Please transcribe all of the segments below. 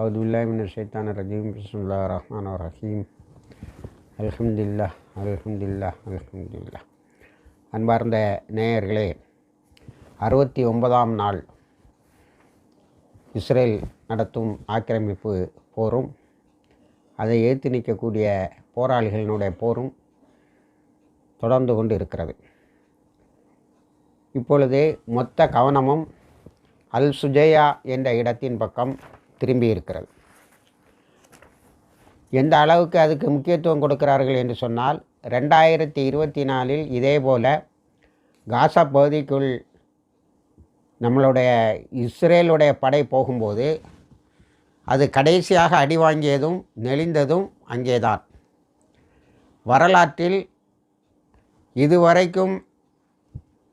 அவுதுல்லாமின் ஷைத்தான ரஜீம் பிஸ்முல்லா ரஹ்மான் ரஹீம் அல்ஹம்துல்லா அல்ஹம்துல்லா அல்ஹம்துல்லா அன்பார்ந்த நேயர்களே அறுபத்தி ஒன்பதாம் நாள் இஸ்ரேல் நடத்தும் ஆக்கிரமிப்பு போரும் அதை ஏற்று நிற்கக்கூடிய போராளிகளினுடைய போரும் தொடர்ந்து கொண்டு இருக்கிறது இப்பொழுது மொத்த கவனமும் அல் சுஜயா என்ற இடத்தின் பக்கம் திரும்பி இருக்கிறது எந்த அளவுக்கு அதுக்கு முக்கியத்துவம் கொடுக்கிறார்கள் என்று சொன்னால் ரெண்டாயிரத்தி இருபத்தி நாலில் இதே போல் காசா பகுதிக்குள் நம்மளுடைய இஸ்ரேலுடைய படை போகும்போது அது கடைசியாக அடி வாங்கியதும் நெளிந்ததும் அங்கேதான். வரலாற்றில் இதுவரைக்கும்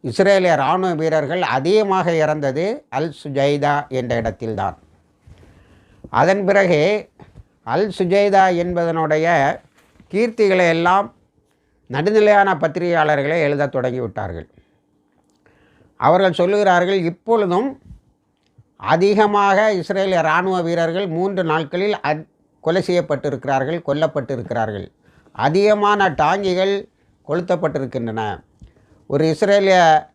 இஸ்ரேலிய இராணுவ வீரர்கள் அதிகமாக இறந்தது அல் சுஜைதா என்ற இடத்தில்தான். அதன் பிறகு அல் சுஜைதா என்பதனுடைய கீர்த்திகளை எல்லாம் நடுநிலையான பத்திரிகையாளர்களே எழுதத் தொடங்கிவிட்டார்கள். அவர்கள் சொல்லுகிறார்கள் இப்பொழுதும் அதிகமாக இஸ்ரேலிய இராணுவ வீரர்கள் மூன்று நாட்களில் அத் கொலை செய்யப்பட்டிருக்கிறார்கள் கொல்லப்பட்டிருக்கிறார்கள். அதிகமான டாங்கிகள் கொளுத்தப்பட்டிருக்கின்றன. ஒரு இஸ்ரேலிய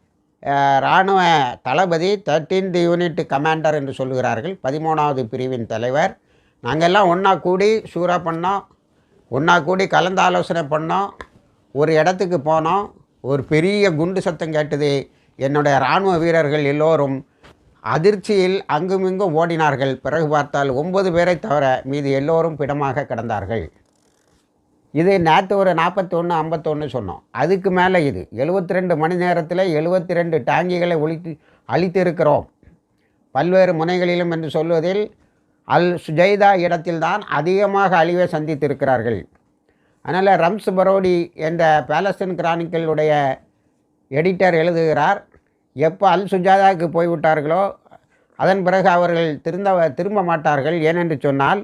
இராணுவ தளபதி தேர்ட்டீன்த் யூனிட் கமாண்டர் என்று சொல்லுகிறார்கள். பதிமூணாவது பிரிவின் தலைவர். நாங்கள்லாம் ஒன்றா கூடி ஷூரா பண்ணோம். ஒன்றா கூடி கலந்து ஆலோசனை பண்ணோம். ஒரு இடத்துக்கு போனோம். ஒரு பெரிய குண்டு சத்தம் கேட்டது என்னுடைய இராணுவ வீரர்கள் எல்லோரும். அதிர்ச்சியில் அங்குமிங்கும் ஓடினார்கள். பிறகு பார்த்தால் ஒன்பது பேரை தவிர மீது எல்லோரும் பிடமாக கிடந்தார்கள். இது நேற்று ஒரு நாற்பத்தொன்று ஐம்பத்தொன்று சொன்னோம். அதுக்கு மேலே இது. எழுபத்தி ரெண்டு மணி நேரத்தில் எழுபத்தி ரெண்டு டாங்கிகளை ஒழித்து அழித்திருக்கிறோம். பல்வேறு முனைகளிலும் என்று சொல்வதில் அல் சுஜைதா இடத்தில்தான் அதிகமாக அழிவை சந்தித்திருக்கிறார்கள். அதனால் ரம்ஸ் பரோடி என்ற பாலஸ்தீன் கிரானிக்கலுடைய எடிட்டர் எழுதுகிறார் எப்போ அல் சுஜாதாவுக்கு போய்விட்டார்களோ அதன் பிறகு அவர்கள் திருந்த திரும்ப மாட்டார்கள். ஏனென்று சொன்னால்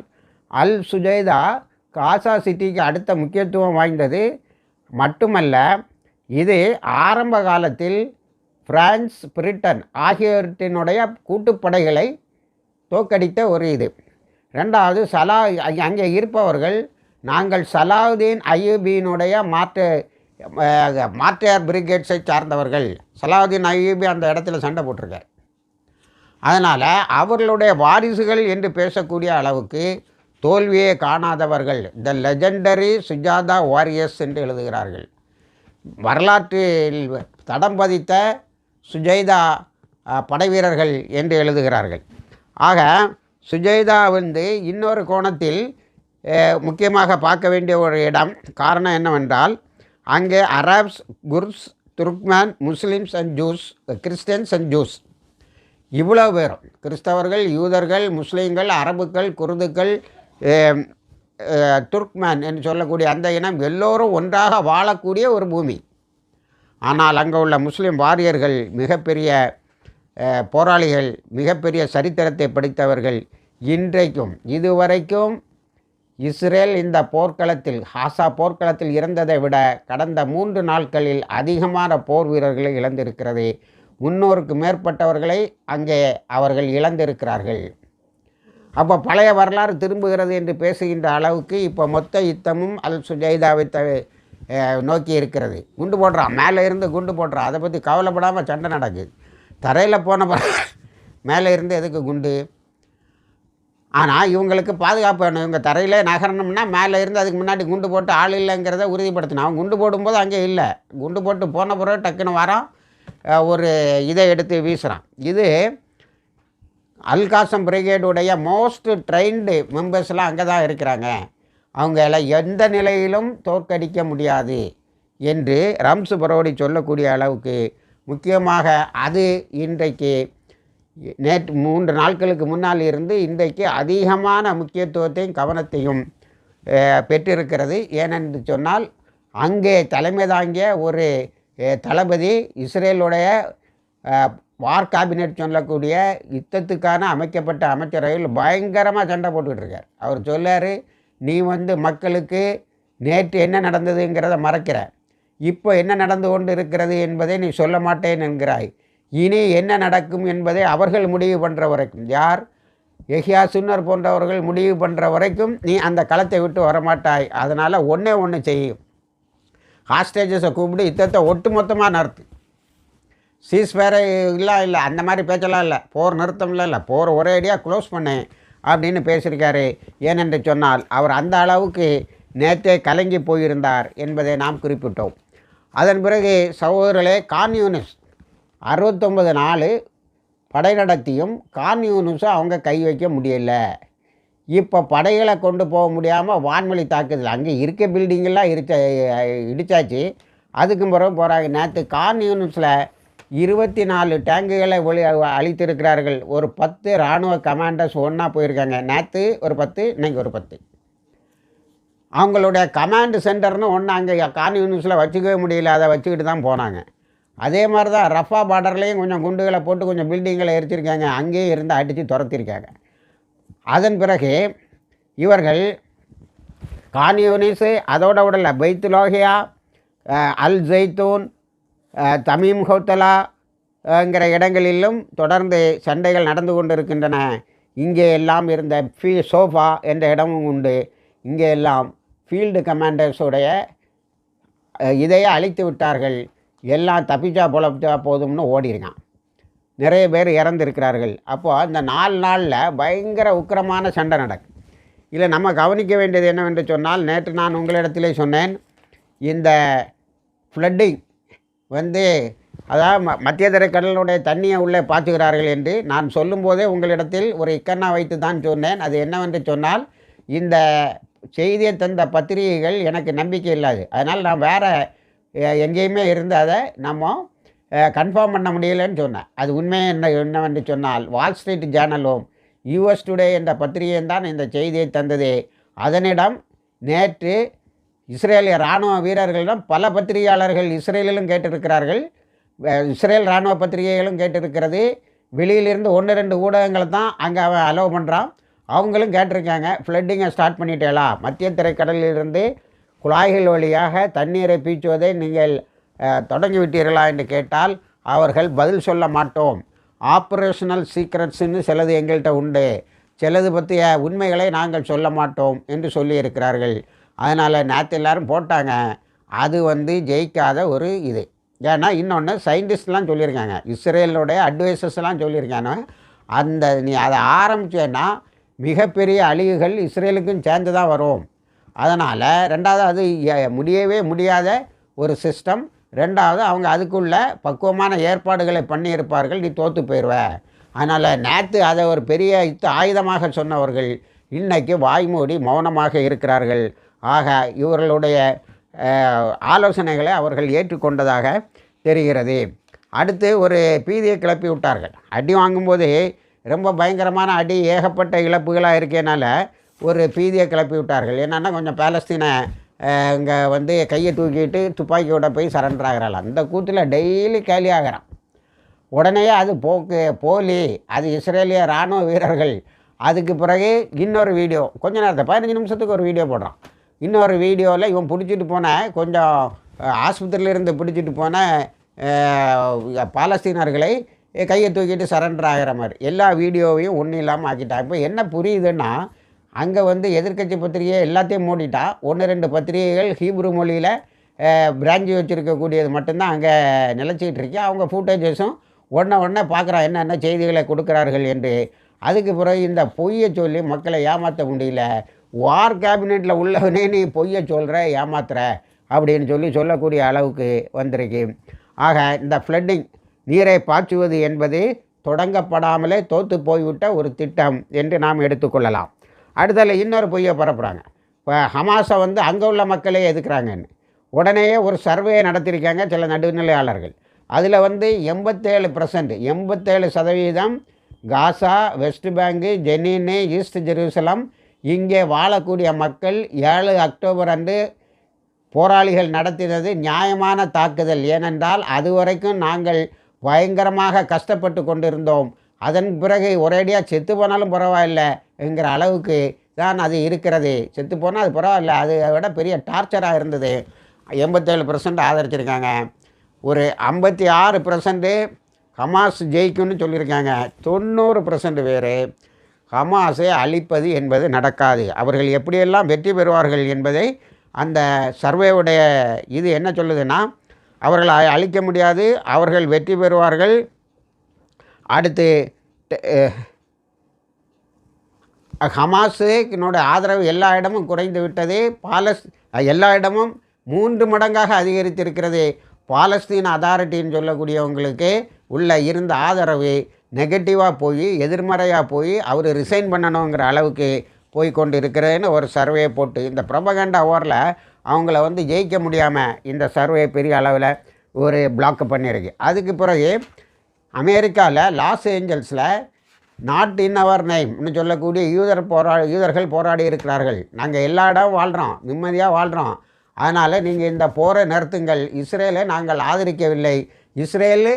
அல் சுஜைதா காசா சிட்டிக்கு அடுத்த முக்கியத்துவம் வாய்ந்தது மட்டுமல்ல இது ஆரம்ப காலத்தில் பிரான்ஸ் பிரிட்டன் ஆகியவற்றினுடைய கூட்டுப்படைகளை தோக்கடித்த ஒரு இது. ரெண்டாவது சலா அங்கே இருப்பவர்கள் நாங்கள் சலாவுதீன் அய்யூபியினுடைய மாற்று மாற்றையார் பிரிகேட்ஸை சார்ந்தவர்கள். சலாவுதீன் அய்யூபி அந்த இடத்துல சண்டை போட்டிருக்கார். அதனால் அவர்களுடைய வாரிசுகள் என்று பேசக்கூடிய அளவுக்கு தோல்வியே காணாதவர்கள். த லெஜெண்டரி சுஜாதா வாரியர்ஸ் என்று எழுதுகிறார்கள். வரலாற்றில் தடம் பதித்த சுஜைதா படைவீரர்கள் என்று எழுதுகிறார்கள். ஆக சுஜைதா வந்து இன்னொரு கோணத்தில் முக்கியமாக பார்க்க வேண்டிய ஒரு இடம் காரணம் என்னவென்றால் அங்கே Arabs Kurds Turkmen Muslims and Jews Christians and Jews இவ்வளோ பேரும் கிறிஸ்தவர்கள் யூதர்கள் முஸ்லீம்கள் அரபுக்கள் குருதுக்கள் துர்க்மேன் என்று சொல்லக்கூடிய அந்த இனம் எல்லோரும் ஒன்றாக வாழக்கூடிய ஒரு பூமி. ஆனால் அங்கே உள்ள முஸ்லீம் வாரியர்கள் மிகப்பெரிய போராளிகள் மிகப்பெரிய சரித்திரத்தை படித்தவர்கள் இன்றைக்கும் இதுவரைக்கும் இஸ்ரேல் இந்த போர்க்களத்தில் ஹாசா போர்க்களத்தில் இறந்ததை விட கடந்த மூன்று நாட்களில் அதிகமான போர் வீரர்களை இழந்திருக்கிறது. முன்னூறுக்கு மேற்பட்டவர்களை அங்கே அவர்கள் இழந்திருக்கிறார்கள். அப்போ பழைய வரலாறு திரும்புகிறது என்று பேசுகின்ற அளவுக்கு இப்போ மொத்த யுத்தமும் அல் சுஜைதாவை த நோக்கி இருக்கிறது. குண்டு போடுறான் மேலே இருந்து குண்டு போடுறான் அதை பற்றி கவலைப்படாமல் சண்டை நடக்குது தரையில் போன பிறகு மேலே இருந்து எதுக்கு குண்டு? ஆனால் இவங்களுக்கு பாதுகாப்பு வேணும். இவங்க தரையில் நகரணும்னா மேலே இருந்து அதுக்கு முன்னாடி குண்டு போட்டு ஆள் இல்லைங்கிறத உறுதிப்படுத்தணும். அவன் குண்டு போடும்போது அங்கே இல்லை. குண்டு போட்டு போன பிறகு டக்குன்னு வரான் ஒரு இதை எடுத்து வீசுகிறான் இது அல்காசம் பிரிகேடுடைய மோஸ்ட் ட்ரெயின்டு மெம்பர்ஸ்லாம் அங்கே தான் இருக்கிறாங்க. அவங்கள எந்த நிலையிலும் தோற்கடிக்க முடியாது என்று ரம்சு பரோடி சொல்லக்கூடிய அளவுக்கு முக்கியமாக அது இன்றைக்கு நேற்று மூன்று நாட்களுக்கு முன்னால் இருந்து இன்றைக்கு அதிகமான முக்கியத்துவத்தையும் கவனத்தையும் பெற்றிருக்கிறது. ஏனென்று சொன்னால் அங்கே தலைமை தாங்கிய ஒரு தளபதி இஸ்ரேலுடைய வார் கேபினெட் சொல்லக்கூடிய யுத்தத்துக்கான அமைக்கப்பட்ட அமைச்சரவையில் பயங்கரமாக சண்டை போட்டுக்கிட்டு இருக்கார். அவர் சொல்லார் நீ வந்து மக்களுக்கு நேற்று என்ன நடந்ததுங்கிறத மறைக்கிற. இப்போ என்ன நடந்து கொண்டு இருக்கிறது என்பதை நீ சொல்ல மாட்டேன் என்கிறாய். இனி என்ன நடக்கும் என்பதை அவர்கள் முடிவு பண்ணுற வரைக்கும். யார்? எஹியா சுன்னர் போன்றவர்கள் முடிவு பண்ணுற வரைக்கும் நீ அந்த களத்தை விட்டு வரமாட்டாய். அதனால் ஒன்றே ஒன்று செய்யும். ஹாஸ்டேஜஸை கூப்பிட்டு யுத்தத்தை ஒட்டு மொத்தமாக நடத்து. சீஸ் வேறு இல்லை இல்லை. அந்த மாதிரி பேச்செல்லாம் இல்லை. போர் நிறுத்தம் இல்லை. போர் ஒரே அடியாக க்ளோஸ் பண்ணேன் அப்படின்னு பேசியிருக்காரு. ஏனென்று சொன்னால் அவர் அந்த அளவுக்கு நேற்றே கலங்கி போயிருந்தார் என்பதை நாம் குறிப்பிட்டோம். அதன் பிறகு சகோதரர்களே கான்யூனிஸ்ட் அறுபத்தொம்பது நாள் படை நடத்தியும் கான்யூனிஸை அவங்க கை வைக்க முடியல. இப்போ படைகளை கொண்டு போக முடியாமல் வான்வழி தாக்குதல். அங்கே இருக்க பில்டிங்கெல்லாம் இருக்க இடித்தாச்சு அதுக்கும் பிறகு போகிறாங்க நேற்று கான்யூனிஸில் இருபத்தி நாலு டேங்குகளை ஒளி அழித்திருக்கிறார்கள். ஒரு பத்து இராணுவ கமாண்டர்ஸ் ஒன்றா போயிருக்காங்க. நேற்று ஒரு பத்து இன்னைக்கு ஒரு பத்து. அவங்களுடைய கமாண்டு சென்டர்னு ஒன்று அங்கே கான்யூனிஸில் வச்சுக்கவே முடியல. அதை வச்சுக்கிட்டு தான் போனாங்க. அதே மாதிரி தான் ரஃபா பார்டர்லேயும் கொஞ்சம் குண்டுகளை போட்டு கொஞ்சம் பில்டிங்களை எரிச்சிருக்காங்க. அங்கேயும் இருந்து அடித்து துரத்திருக்காங்க. அதன் பிறகு இவர்கள் கான்யூனிஸு அதோட உடலில் பைத்துலோகியா அல் ஜெய்தூன் தமிம் ஹோத்தலாங்கிற இடங்களிலும் தொடர்ந்து சண்டைகள் நடந்து கொண்டிருக்கின்றன. இங்கே எல்லாம் இருந்த ஃபீ சோஃபா என்ற இடமும் உண்டு. இங்கே எல்லாம் ஃபீல்டு கமாண்டர்ஸுடைய இதையே அழித்து விட்டார்கள். எல்லாம் தப்பிச்சா பொழப்பிச்சா போதும்னு ஓடிருக்கான். நிறைய பேர் இறந்துருக்கிறார்கள். அப்போது அந்த நாலு நாளில் பயங்கர உக்கிரமான சண்டை நடக்கும் இதில் நம்ம கவனிக்க வேண்டியது என்னவென்று சொன்னால் நேற்று நான் உங்களிடத்திலே சொன்னேன் இந்த ஃப்ளட்டிங் வந்து அதாவது ம மத்திய திரைக்கடலுடைய தண்ணியை உள்ளே பாய்ச்சுகிறார்கள் என்று நான் சொல்லும்போதே உங்களிடத்தில் ஒரு இக்கண்ணா வைத்து தான் சொன்னேன். அது என்னவென்று சொன்னால் இந்த செய்தியை தந்த பத்திரிகைகள் எனக்கு நம்பிக்கை இல்லாது. அதனால் நான் வேறு எங்கேயுமே இருந்து அதை நம்ம கன்ஃபார்ம் பண்ண முடியலன்னு சொன்னேன். அது உண்மை என்ன என்னவென்று சொன்னால் வால் ஸ்ட்ரீட் ஜேர்னலும் யூஎஸ் டுடே என்ற பத்திரிகையும் தான் இந்த செய்தியை தந்தது. அதனிடம் நேற்று இஸ்ரேலிய இராணுவ வீரர்களிடம் பல பத்திரிகையாளர்கள் இஸ்ரேலிலும் கேட்டிருக்கிறார்கள். இஸ்ரேல் இராணுவ பத்திரிகைகளும் கேட்டிருக்கிறது. வெளியிலிருந்து ஒன்று ரெண்டு ஊடகங்களை தான் அங்கே அவன் அலோவ் பண்ணுறான் அவங்களும் கேட்டிருக்காங்க. ஃப்ளட்டிங்கை ஸ்டார்ட் பண்ணிட்டேலா மத்திய திரைக்கடலிலிருந்து குழாய்கள் வழியாக தண்ணீரை பீச்சுவதை நீங்கள் தொடங்கி விட்டீர்களா என்று கேட்டால் அவர்கள் பதில் சொல்ல மாட்டோம். ஆப்ரேஷனல் சீக்ரெட்ஸ்ன்னு சிலது எங்கள்கிட்ட உண்டு. சிலது பற்றிய உண்மைகளை நாங்கள் சொல்ல மாட்டோம் என்று சொல்லியிருக்கிறார்கள். அதனால் நேற்று எல்லாரும் போட்டாங்க. அது வந்து ஜெயிக்காத ஒரு இது. ஏன்னா இன்னொன்று சயின்டிஸ்ட்லாம் சொல்லியிருக்காங்க. இஸ்ரேலுடைய அட்வைசஸ்லாம் சொல்லியிருக்காங்க. அந்த நீ அதை ஆரம்பிச்சேன்னா மிகப்பெரிய அழிவுகள் இஸ்ரேலுக்கும் சேர்ந்து தான் வரும். அதனால் ரெண்டாவது அது முடியவே முடியாத ஒரு சிஸ்டம் ரெண்டாவது அவங்க அதுக்குள்ள பக்குவமான ஏற்பாடுகளை பண்ணியிருப்பார்கள். நீ தோற்று போயிடுவ அதனால் நேற்று அதை ஒரு பெரிய ஆயுதமாக சொன்னவர்கள் இன்றைக்கு வாய்மூடி மௌனமாக இருக்கிறார்கள். ஆக இவர்களுடைய ஆலோசனைகளை அவர்கள் ஏற்றுக்கொண்டதாக தெரிகிறது. அடுத்து ஒரு பீதியை கிளப்பி விட்டார்கள். அடி வாங்கும்போது ரொம்ப பயங்கரமான அடி ஏகப்பட்ட இழப்புகளாக இருக்கனால ஒரு பீதியை கிளப்பி விட்டார்கள். என்னென்னா கொஞ்சம் பேலஸ்தீனை இங்கே வந்து கையை தூக்கிட்டு துப்பாக்கியோட போய் சரண்டர் ஆகிறாள். அந்த கூத்தில் டெய்லி கேலி ஆகிறான். உடனே அது போக்கு போலி அது இஸ்ரேலிய இராணுவ வீரர்கள். அதுக்கு பிறகு இன்னொரு வீடியோ கொஞ்ச நேரத்தை பதினஞ்சு நிமிஷத்துக்கு ஒரு வீடியோ போடுறான். இன்னொரு வீடியோவில் இவன் பிடிச்சிட்டு போன கொஞ்சம் ஆஸ்பத்திரியிலேருந்து ஆஸ்பத்திரியிலிருந்து பிடிச்சிட்டு போன பாலஸ்தீனர்களை கையை தூக்கிட்டு சரண்டர் ஆகிற மாதிரி. எல்லா வீடியோவையும் ஒன்றும் இல்லாமல் ஆக்கிட்டான் இப்போ என்ன புரியுதுன்னா அங்கே வந்து எதிர்க்கட்சி பத்திரிகை எல்லாத்தையும் மூடிட்டா ஒன்று ரெண்டு பத்திரிகைகள் ஹீப்ரு மொழியில் பிராஞ்சு வச்சுருக்கக்கூடியது மட்டும்தான் அங்கே நிலச்சிக்கிட்டு இருக்கு. அவங்க ஃபூட்டேஜஸும் ஒன்றை ஒன்றை பார்க்குறான் என்னென்ன செய்திகளை கொடுக்குறார்கள் என்று. அதுக்கு பிறகு இந்த பொய்யை சொல்லி மக்களை ஏமாற்ற முடியல. வார் கேபினெட்டில் உள்ளவனே நீ பொய்யை சொல்கிற ஏமாத்துற அப்படின்னு சொல்லி சொல்லக்கூடிய அளவுக்கு வந்திருக்கு. ஆக இந்த ஃப்ளட்டிங் நீரை பாய்ச்சுவது என்பது தொடங்கப்படாமலே தோற்று போய்விட்ட ஒரு திட்டம் என்று நாம் எடுத்துக்கொள்ளலாம் அடுத்ததில் இன்னொரு பொய்யை பரப்புகிறாங்க இப்போ ஹமாஸை வந்து அங்கே உள்ள மக்களே எதுக்குறாங்கன்னு. உடனேயே ஒரு சர்வே நடத்தியிருக்காங்க சில நடுநிலையாளர்கள். அதில் வந்து எண்பத்தேழு பர்சன்ட் எண்பத்தேழு சதவீதம் Gaza West Bank Jenin East Jerusalem இங்கே வாழக்கூடிய மக்கள் ஏழு அக்டோபர் அன்று போராளிகள் நடத்தினது நியாயமான தாக்குதல். ஏனென்றால் அதுவரைக்கும் நாங்கள் பயங்கரமாக கஷ்டப்பட்டு கொண்டிருந்தோம். அதன் பிறகு ஒரேடியாக செத்து போனாலும் பரவாயில்ல என்கிற அளவுக்கு தான் அது இருக்கிறது. செத்து போனால் அது பரவாயில்ல. அது அதை விட பெரிய டார்ச்சராக இருந்தது. எண்பத்தேழு பர்சன்ட் ஆதரிச்சிருக்காங்க. ஒரு ஐம்பத்தி ஆறு பர்சன்ட்டு ஹமாஸ் ஜெயிக்கும்னு சொல்லியிருக்காங்க. தொண்ணூறு பர்சன்ட் வேறு ஹமாஸை அழிப்பது என்பது நடக்காது. அவர்கள் எப்படியெல்லாம் வெற்றி பெறுவார்கள் என்பதை அந்த சர்வேவுடைய இது என்ன சொல்லுதுன்னா அவர்களை அழிக்க முடியாது அவர்கள் வெற்றி பெறுவார்கள். அடுத்து ட- ஹமாஸுக்கினோட ஆதரவு எல்லா இடமும் குறைந்து விட்டது. பாலஸ் எல்லா இடமும் மூன்று மடங்காக அதிகரித்திருக்கிறது. பாலஸ்தீன் அதாரிட்டின்னு சொல்லக்கூடியவங்களுக்கு உள்ள இருந்த ஆதரவு நெகட்டிவாக போய் எதிர்மறையாக போய் அவர் ரிசைன் பண்ணணுங்கிற அளவுக்கு போய் கொண்டு இருக்கிறேன்னு ஒரு சர்வே போட்டு இந்த ப்ரொபகண்டா ஓரில் அவங்கள வந்து ஜெயிக்க முடியாமல் இந்த சர்வே பெரிய அளவில் ஒரு பிளாக் பண்ணியிருக்கு அதுக்கு பிறகு அமெரிக்காவில் லாஸ் ஏஞ்சல்ஸில் நாட் இன் அவர் நேம்னு சொல்லக்கூடிய யூதர் போரா யூதர்கள் போராடி இருக்கிறார்கள். நாங்கள் எல்லா இடம் வாழ்கிறோம் நிம்மதியாக வாழ்கிறோம் அதனால் நீங்கள் இந்த போரை நிறுத்துங்கள். இஸ்ரேலை நாங்கள் ஆதரிக்கவில்லை. இஸ்ரேலு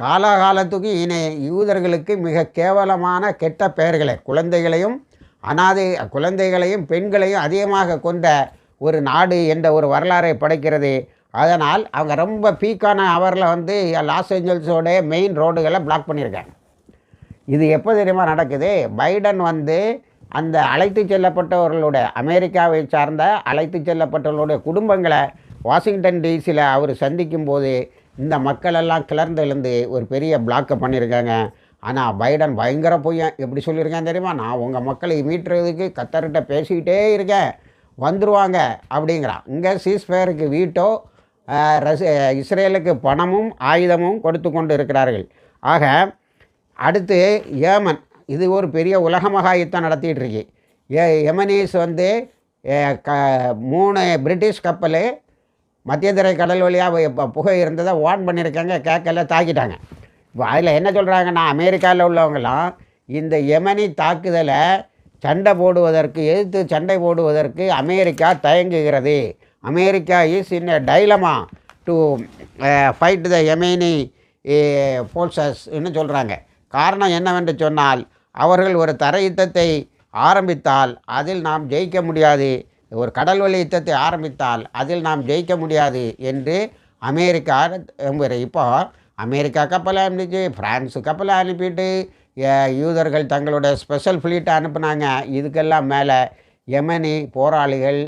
காலாகாலத்துக்கு இனி யூதர்களுக்கு மிக கேவலமான கெட்ட பெயர்களை. குழந்தைகளையும் அனாதை குழந்தைகளையும் பெண்களையும் அதிகமாக கொண்ட ஒரு நாடு என்ற ஒரு வரலாறை படைக்கிறது. அதனால் அவங்க ரொம்ப பீக்கான அவரில் வந்து லாஸ் ஏஞ்சல்ஸோட மெயின் ரோடுகளை பிளாக் பண்ணியிருக்காங்க. இது எப்போ தெரியுமா நடக்குது? பைடன் வந்து அந்த அழைத்து செல்லப்பட்டவர்களுடைய அமெரிக்காவை சார்ந்த அழைத்து செல்லப்பட்டவர்களுடைய குடும்பங்களை வாஷிங்டன் டிசியில் அவர் சந்திக்கும் போது இந்த மக்கள் எல்லாம் கிளர்ந்து எழுந்து ஒரு பெரிய பிளாக்கை பண்ணியிருக்காங்க. ஆனால் பைடன் பயங்கர பொய்யன் எப்படி சொல்லியிருக்கேன் தெரியுமா? நான் உங்கள் மக்களை மீட்டுறதுக்கு கத்தர்கிட்ட பேசிக்கிட்டே இருக்கேன். வந்துடுவாங்க அப்படிங்கிறான். இங்கே சீஸ்பயருக்கு வீட்டோ ரஸ் இஸ்ரேலுக்கு பணமும் ஆயுதமும் கொடுத்து கொண்டு இருக்கிறார்கள். ஆக அடுத்து ஏமன் இது ஒரு பெரிய உலக யுத்தம் நடத்திட்டு இருக்கு. ஏ எமனீஸ் வந்து க மூணு பிரிட்டிஷ் கப்பல் மத்தியதரை கடல் வழியாக இப்போ புகை இருந்ததை வார்ன் பண்ணியிருக்காங்க கேட்கல தாக்கிட்டாங்க. இப்போ அதில் என்ன சொல்கிறாங்கன்னா அமெரிக்காவில் உள்ளவங்களாம் இந்த எமனி தாக்குதலை சண்டை போடுவதற்கு எதிர்த்து சண்டை போடுவதற்கு America தயங்குகிறது. America is in a dilemma to fight the enemy ஃபோர்ஸஸ்ன்னு சொல்கிறாங்க காரணம் என்னவென்று சொன்னால் அவர்கள் ஒரு தர யுத்தத்தை ஆரம்பித்தால் அதில் நாம் ஜெயிக்க முடியாது. ஒரு கடல்வழி யுத்தத்தை ஆரம்பித்தால் அதில் நாம் ஜெயிக்க முடியாது என்று அமெரிக்கா இப்போ அமெரிக்கா கப்பலை அனுப்பிச்சு பிரான்ஸு கப்பலை அனுப்பிட்டு யூதர்கள் தங்களுடைய ஸ்பெஷல் ஃப்ளீட்டை அனுப்புனாங்க. இதுக்கெல்லாம் மேலே யமனி போராளிகள்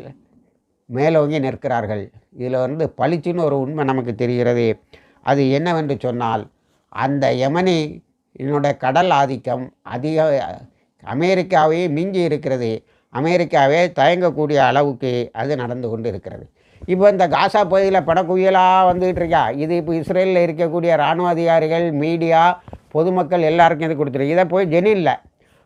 மேலோங்கி நிற்கிறார்கள். இதில் வந்து பளிச்சுன்னு ஒரு உண்மை நமக்கு தெரிகிறது. அது என்னவென்று சொன்னால் அந்த யமனி என்னோட கடல் ஆதிக்கம் அதிக அமெரிக்காவையே மிஞ்சி இருக்கிறது. அமெரிக்காவே தயங்கக்கூடிய அளவுக்கு அது நடந்து கொண்டு இருக்கிறது இப்போ இந்த காசா பகுதியில் படக்குவியலாக வந்துகிட்டு இருக்கா? இது இப்போ இஸ்ரேலில் இருக்கக்கூடிய இராணுவ அதிகாரிகள் மீடியா பொதுமக்கள் எல்லாருக்கும் இது கொடுத்துருக்கு. இதை போய் ஜெனினில்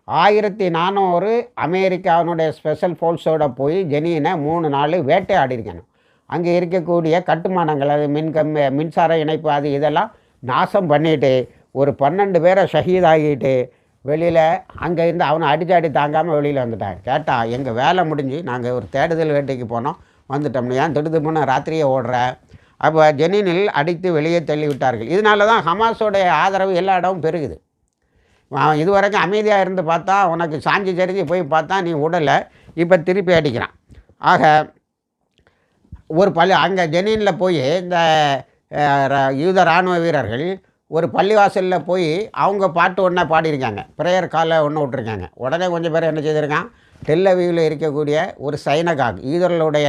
ஆயிரத்தி நானூறு அமெரிக்காவினுடைய ஸ்பெஷல் ஃபோர்ஸோட போய் ஜெனினை மூணு நாள் வேட்டையாடிருக்கணும் அங்கே இருக்கக்கூடிய கட்டுமானங்கள் அது மின் கம்மி மின்சார இணைப்பு அது இதெல்லாம் நாசம் பண்ணிட்டு ஒரு பன்னெண்டு பேரை ஷஹீதாகிட்டு வெளியில் அங்கே இருந்து அவனை அடிச்சாடி தாங்காமல் வெளியில் வந்துட்டான் கேட்டா எங்கள் வேலை முடிஞ்சு நாங்கள் ஒரு தேடுதல் வேட்டைக்கு போனோம். வந்துட்டோம்னு ஏன் திடுது போன ராத்திரியே ஓடுற? அப்போ ஜெனினில் அடித்து வெளியே தள்ளி விட்டார்கள். இதனால தான் ஹமாஸோடைய ஆதரவு எல்லா இடமும் பெருகுது. அவன் இதுவரைக்கும் அமைதியாக இருந்து பார்த்தா உனக்கு சாஞ்சி சரிஞ்சு போய் பார்த்தா நீ உடலை இப்போ திருப்பி அடிக்கிறான். ஆக ஒரு பள்ளி அங்கே ஜெனீனில் போய் இந்த யூத இராணுவ வீரர்கள் ஒரு பள்ளிவாசலில் போய் அவங்க பாட்டு ஒன்றா பாடியிருக்காங்க. ப்ரேயர் காலை ஒன்று விட்ருக்காங்க உடனே கொஞ்சம் பேர் என்ன செய்திருக்கான்? டெல்லவியில் இருக்கக்கூடிய ஒரு சைனகாக் ஈதர்களுடைய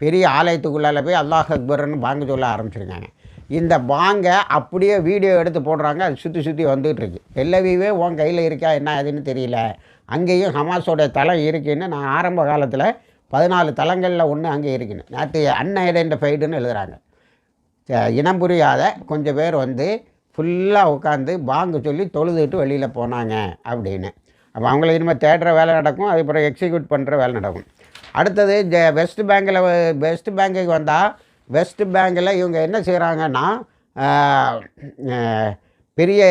பெரிய ஆலயத்துக்குள்ளால போய் அல்லாஹ் அக்பர்னு பாங்கு சொல்ல ஆரம்பிச்சிருக்காங்க. இந்த பாங்கை அப்படியே வீடியோ எடுத்து போடுறாங்க. அது சுற்றி சுற்றி வந்துகிட்ருக்கு இருக்கு. உன் கையில் இருக்கா? என்ன அதுன்னு தெரியல. அங்கேயும் ஹமாஸோட தலம் இருக்குன்னு நான் ஆரம்ப காலத்தில் பதினாலு தலங்களில் ஒன்று அங்கே இருக்குன்னு. நேற்று அன்ஐடென்டிஃபைடுன்னு எழுதுகிறாங்க இனம் புரியாத கொஞ்சம் பேர் வந்து ஃபுல்லாக உட்காந்து பாங்கு சொல்லி தொழுதுட்டு வெளியில் போனாங்க அப்படின்னு. அப்போ அவங்கள இனிமேல் தேடுற வேலை நடக்கும் அதுக்கப்புறம் எக்ஸிக்யூட் பண்ணுற வேலை நடக்கும். அடுத்தது ஜ வெஸ்ட் பேங்கில் வெஸ்ட் பேங்குக்கு வந்தால் வெஸ்ட் பேங்கில் இவங்க என்ன செய்கிறாங்கன்னா பெரிய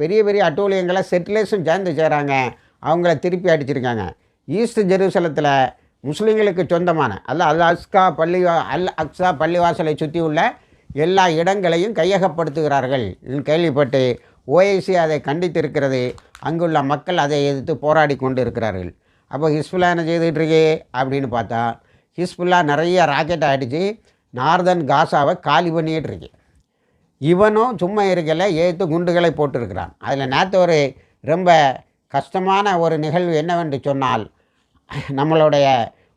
பெரிய பெரிய அட்டூழியங்களை செட்டிலேஸும் சேர்ந்து செய்கிறாங்க அவங்கள திருப்பி அடிச்சிருக்காங்க. ஈஸ்ட் ஜெருசலத்தில் முஸ்லீம்களுக்கு சொந்தமான அல்ல அல் அஸ்கா பள்ளி அல் அக்ஸா பள்ளிவாசலை சுற்றி உள்ள எல்லா இடங்களையும் கையகப்படுத்துகிறார்கள். கேள்விப்பட்டு ஓஐசி அதை கண்டித்திருக்கிறது. அங்குள்ள மக்கள் அதை எதிர்த்து போராடி கொண்டு இருக்கிறார்கள் அப்போ ஹிஸ்புல்லா என்ன செய்துட்டு அப்படின்னு பார்த்தா ஹிஸ்புல்லா நிறைய ராக்கெட் அடித்து நார்தன் காசாவை காலி பண்ணிகிட்டு இருக்கு இவனும் சும்மா இருக்கல ஏற்று குண்டுகளை போட்டிருக்கிறான். அதில் நேற்று ஒரு ரொம்ப கஷ்டமான ஒரு நிகழ்வு என்னவென்று சொன்னால் நம்மளுடைய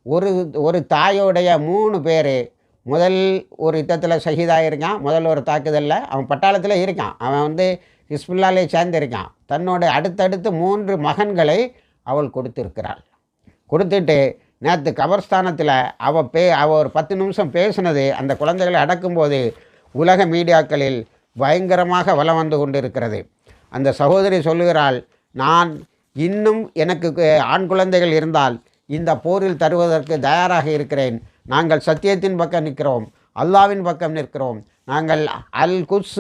ஒரு ஒரு தாயோடைய மூணு பேர் முதல் ஒரு யுத்தத்தில் ஷஹீதாயிருக்கான். முதல் ஒரு தாக்குதலில் அவன் பட்டாளத்தில் இருக்கான். அவன் வந்து ஹிஸ்புல்லாலே சேர்ந்திருக்கான். தன்னோட அடுத்தடுத்து மூன்று மகன்களை அவள் கொடுத்திருக்கிறாள். கொடுத்துட்டு நேற்று கபர்ஸ்தானத்தில் அவள் பே அவள் ஒரு பத்து நிமிஷம் பேசினது அந்த குழந்தைகளை அடக்கும்போது உலக மீடியாக்களில் பயங்கரமாக வலம் வந்து கொண்டிருக்கிறது. அந்த சகோதரி சொல்லுகிறாள் நான் இன்னும் எனக்கு ஆண் குழந்தைகள் இருந்தால் இந்த போரில் தருவதற்கு தயாராக இருக்கிறேன். நாங்கள் சத்தியத்தின் பக்கம் நிற்கிறோம் அல்லாவின் பக்கம் நிற்கிறோம். நாங்கள் அல் குஸ்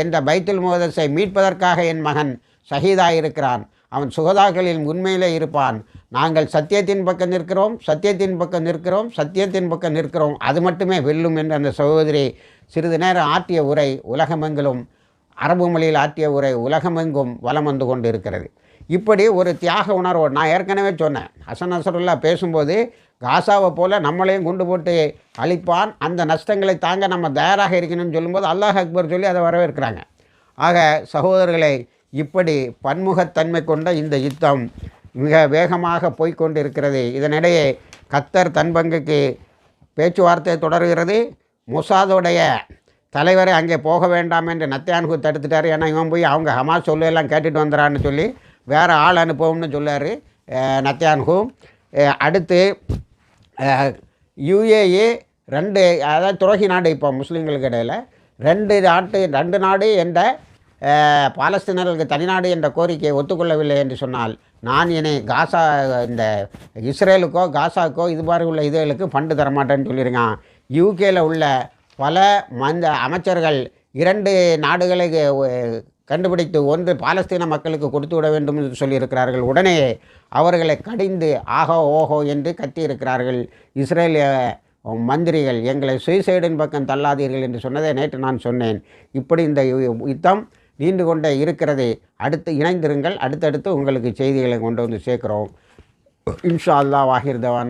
என்ற பைத்துல் முகதஸை மீட்பதற்காக என் மகன் ஷஹீதாயிருக்கிறான். அவன் சுகதாக்களில் உண்மையிலே இருப்பான். நாங்கள் சத்தியத்தின் பக்கம் நிற்கிறோம் சத்தியத்தின் பக்கம் நிற்கிறோம் சத்தியத்தின் பக்கம் நிற்கிறோம். அது மட்டுமே வெல்லும் என்று அந்த சகோதரி சிறிது நேரம் ஆற்றிய உரை உலகமெங்கிலும் அரபு மொழியில் ஆற்றிய உரை உலகமெங்கும் வலம் வந்து கொண்டு இருக்கிறது இப்படி ஒரு தியாக உணர்வு. நான் ஏற்கனவே சொன்னேன். ஹசன் நசருல்லா பேசும்போது காசாவை போல் நம்மளையும் குண்டு போட்டு அழிப்பான். அந்த நஷ்டங்களை தாங்க நம்ம தயாராக இருக்கணும்னு சொல்லும்போது அல்லாஹ் அக்பர் சொல்லி அதை வரவேற்கிறாங்க. ஆக சகோதரர்களை இப்படி பன்முகத்தன்மை கொண்ட இந்த யுத்தம் மிக வேகமாக போய்க்கொண்டு இருக்கிறது இதனிடையே கத்தர் தன் பங்குக்கு பேச்சுவார்த்தை தொடர்கிறது. மொசாதோடைய தலைவரை அங்கே போக வேண்டாம் என்று நத்தியான்கு தடுத்துட்டார். ஏன்னா இவன் போய் அவங்க ஹமாஸ் சொல்லெல்லாம் கேட்டுட்டு வந்துறான்னு சொல்லி வேறு ஆள் அனுப்பவும்னு சொல்லார் நத்தியான்கு அஹ் அடுத்து யுஏஏ ரெண்டு அதாவது துறகி நாடு இப்போ முஸ்லீம்களுக்கு இடையில் ரெண்டு நாட்டு ரெண்டு நாடு என்ற பாலஸ்தீனர்களுக்கு தனிநாடு என்ற கோரிக்கையை ஒத்துக்கொள்ளவில்லை என்று சொன்னால் நான் இனி காசா இந்த இஸ்ரேலுக்கோ காசாக்கோ இது மாதிரி உள்ள இதுகளுக்கு ஃபண்டு தரமாட்டேன்னு சொல்லியிருக்கான் யூகேயில் உள்ள பல மந்த அமைச்சர்கள் இரண்டு நாடுகளுக்கு கண்டுபிடித்து ஒன்று பாலஸ்தீன மக்களுக்கு கொடுத்து விட வேண்டும் என்று சொல்லியிருக்கிறார்கள். உடனே அவர்களை கடிந்து ஆகோ ஓஹோ என்று கத்தியிருக்கிறார்கள் இஸ்ரேலிய மந்திரிகள். எங்களை சுயசைடின் பக்கம் தள்ளாதீர்கள் என்று சொன்னதை நேற்று நான் சொன்னேன். இப்படி இந்த யு- யுத்தம் நீண்டு கொண்டே இருக்கிறது. அடுத்து இணைந்திருங்கள். அடுத்தடுத்து உங்களுக்கு செய்திகளை கொண்டு வந்து சேர்க்கிறோம். இன்ஷா அல்லாஹ் வாஹிர் தவானா.